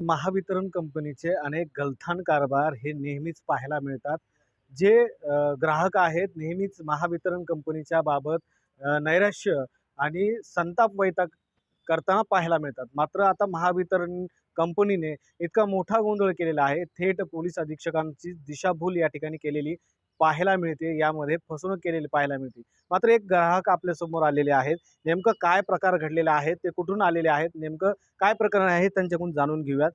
महावितरण कंपनीचे अनेक गलथान कारभार हे नेहमीच पाहायला मिळतात. जे ग्राहक आहेत नेहमीच महावितरण कंपनीच्या बाबत नैराश्य आणि संताप वैताग करताना पाहायला मिळतात. मात्र आता महावितरण कंपनीने इतका मोठा गोंधळ केलेला आहे. थेट पोलीस अधीक्षकांची दिशाभूल या ठिकाणी केलेली पाहायला मिळते यामध्ये फसवणूक केलेली पाहायला मिळते. मात्र एक ग्राहक आपल्यासमोर आलेले आहेत. नेमकं काय प्रकार घडलेला आहे ते कुठून आलेले आहेत नेमकं काय प्रकरण आहे त्यांच्याकडून जाणून घेऊयात.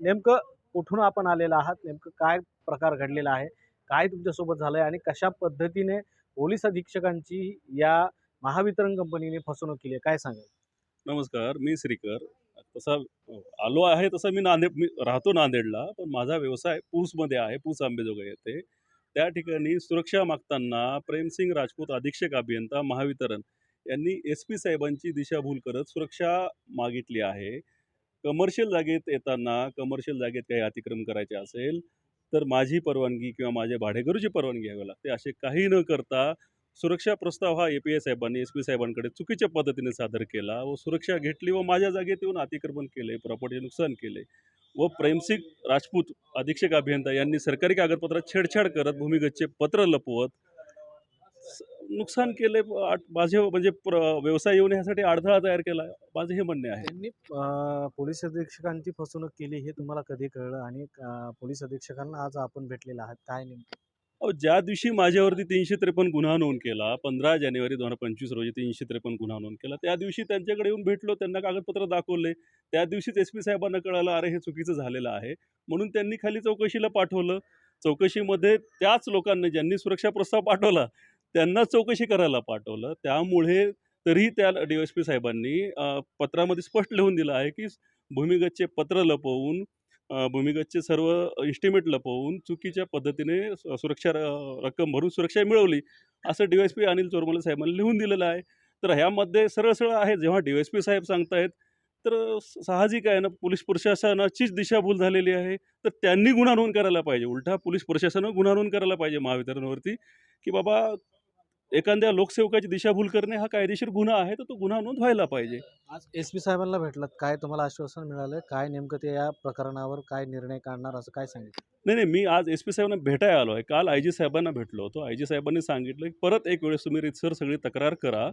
नेमकं कुठून आपण आलेलं आहात नेमकं काय प्रकार घडलेला आहे काय तुमच्यासोबत झालं आहे आणि कशा पद्धतीने पोलीस अधीक्षकांची या महावितरण कंपनीने फसवणूक केली आहे काय सांगाल? नमस्कार मी श्रीकर. तसा आलो आहे तसा मी नांदेड मी राहतो नांदेडला पण माझा व्यवसाय पूसमध्ये आहे पूस आंबेजोगाई येथे. त्या ठिकाणी सुरक्षा मागताना प्रेमसिंग राजपूत अधीक्षक अभियंता महावितरण यांनी एस पी साहेबांची दिशाभूल करत सुरक्षा मागितली आहे. कमर्शियल जागेत येताना कमर्शियल जागेत काही अतिक्रम करायचे असेल तर माझी परवानगी किंवा माझ्या भाडेकरूची परवानगी घ्यावी लागते असे काही न करता सुरक्षा प्रस्ताव हा ए पी आय साहेबांनी एस पी साहेबांकडे चुकीच्या पद्धतीने सादर केला व सुरक्षा घेतली व माझ्या जागेत येऊन अतिक्रमण केले प्रॉपर्टी नुकसान केले. व प्रेमसिंग राजपूत अधीक्षक अभियंता यांनी सरकारी कागदपत्रात छेडछाड करत भूमिगतचे पत्र लपवत स- नुकसान केले माझे म्हणजे प्र व्यवसाय येऊन यासाठी अडथळा तयार केला माझे हे म्हणणे आहे. त्यांनी पोलीस अधीक्षकांची फसवणूक केली हे तुम्हाला कधी कळलं आणि पोलीस अधीक्षकांना आज आपण भेटलेला आहात काय नेमकं? अहो ज्या दिवशी माझ्यावरती तीनशे त्रेपन्न गुन्हा नोंद केला पंधरा जानेवारी दोन हजार पंचवीस रोजी तीनशे त्रेपन्न गुन्हा नोंद केला त्या दिवशी त्यांच्याकडे येऊन भेटलो त्यांना कागदपत्र दाखवले त्या दिवशीच एस पी साहेबांना कळालं अरे हे चुकीचं झालेलं आहे. म्हणून त्यांनी खाली चौकशीला पाठवलं. चौकशीमध्ये त्याच लोकांनी ज्यांनी सुरक्षा प्रस्ताव पाठवला त्यांना चौकशी करायला पाठवलं. त्यामुळे तरीही त्या डी एस पी साहेबांनी पत्रामध्ये स्पष्ट लिहून दिलं आहे की भूमिगतचे पत्र लपवून भूमिगतचे सर्व इस्टिमेट लपवून चुकीच्या पद्धतीने सुरक्षा र- रक्कम भरून सुरक्षा मिळवली असं D S P Anil Chormale साहेबांनी लिहून दिलेलं आहे. तर ह्यामध्ये सरळ सरळ आहे जेव्हा डी एस पी साहेब सांगतायत तर साहजिक आहे ना पोलीस प्रशासनाचीच दिशाभूल झालेली आहे तर त्यांनी गुन्हा नोंद करायला पाहिजे. उलटा पोलीस प्रशासनानं गुन्हा नोंद करायला पाहिजे महावितरणवरती की बाबा एखाद्या लोकसेवकाची दिशाभूल करणे हा कायदेशीर गुन्हा आहे तर तो गुन्हा नोंद व्हायला पाहिजे. आज एस पी साहेबांना भेटलात. काय तुम्हाला आश्वासन मिळालं? काय नेमकं ते या प्रकरणावर काय निर्णय काढणार असं काय सांगितलं? नाही नाही मी आज एस पी साहेबांना भेटायला आलो आहे. काल आय जी साहेबांना भेटलो होतो. आय जी साहेबांनी सांगितलं की परत एक वेळेस तुम्ही रितसर सगळी तक्रार करा.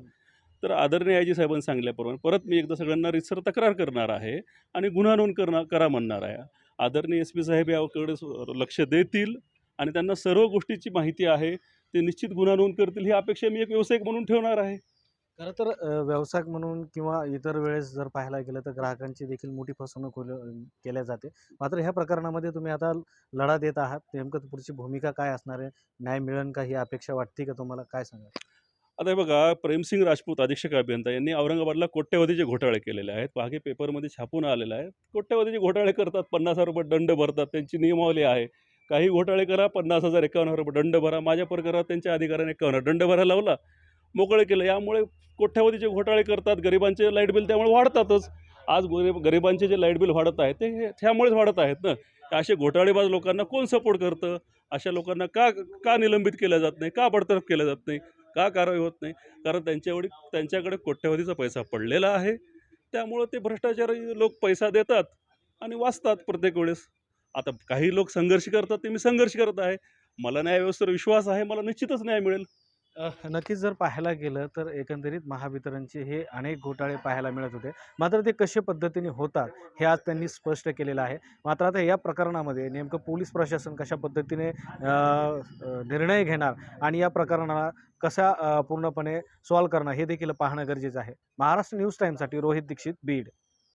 तर आदरणीय आय जी साहेबांनी सांगितल्याप्रमाणे परत मी एकदा सगळ्यांना रितसर तक्रार करणार आहे आणि गुन्हा नोंद करणार करा म्हणणार आहे. आदरणीय एस पी साहेब याकडे लक्ष देतील आणि त्यांना सर्व गोष्टीची माहिती आहे. ते निश्चित गुन्हा नोंद करतील ही अपेक्षा मी एक व्यावसायिक म्हणून ठेवणार आहे. खरं तर व्यावसायिक म्हणून किंवा इतर वेळेस जर पाहायला गेलं तर ग्राहकांची देखील मोठी फसवणूक केल्या जाते. मात्र ह्या प्रकरणामध्ये तुम्ही आता लढा देत आहात. नेमकं पुढची भूमिका काय असणार आहे? न्याय मिळेल का? ही अपेक्षा वाटते का तुम्हाला? काय सांगा आता हे बघा प्रेमसिंग राजपूत अधीक्षक अभियंता यांनी औरंगाबादला कोट्यवधीचे घोटाळे केलेले आहेत. मागे पेपरमध्ये छापून आलेलं आहे. कोट्यवधीचे घोटाळे करतात पन्नास हजार रुपये दंड भरतात. त्यांची नियमावली आहे. काही घोटाळे करा पन्नास हजार एकावन्न हजार दंड भरा. माझ्या प्रकारात त्यांच्या अधिकाऱ्याने एकावन्न दंड भरा लावला. मोकळे केलं. यामुळे कोट्यावधीचे घोटाळे करतात गरिबांचे लाइट बिल त्यामुळे वाढतातच. आज गरीब गरिबांचे जे लाइट बिल वाढत आहेत ते हे- त्यामुळेच वाढत आहेत ना. असे घोटाळेबाज लोकांना कोण सपोर्ट करतं? अशा लोकांना का का निलंबित केलं जात नाही? का बडतर्फ केलं जात नाही? का कारवाई होत नाही? कारण त्यांच्यावडी त्यांच्याकडे कोट्यवधीचा पैसा पडलेला आहे. त्यामुळं ते भ्रष्टाचारी लोक पैसा देतात आणि वाचतात प्रत्येक वेळेस. आता काही लोक संघर्ष करतात ते मी संघर्ष करत आहे. मला न्यायव्यवस्थेवर विश्वास आहे मला निश्चितच न्याय मिळेल. नक्कीच जर पाहायला गेलं तर एकंदरीत महावितरणचे हे अनेक घोटाळे पाहायला मिळत होते. मात्र ते कशा पद्धतीने होतात हे आज त्यांनी स्पष्ट केलेलं आहे. मात्र आता या प्रकरणामध्ये नेमकं पोलीस प्रशासन कशा पद्धतीने निर्णय घेणार आणि या प्रकरणाला कसा पूर्णपणे सॉल्व करणं हे देखील पाहणं गरजेचं आहे. महाराष्ट्र न्यूज टाईमसाठी रोहित दीक्षित बीड.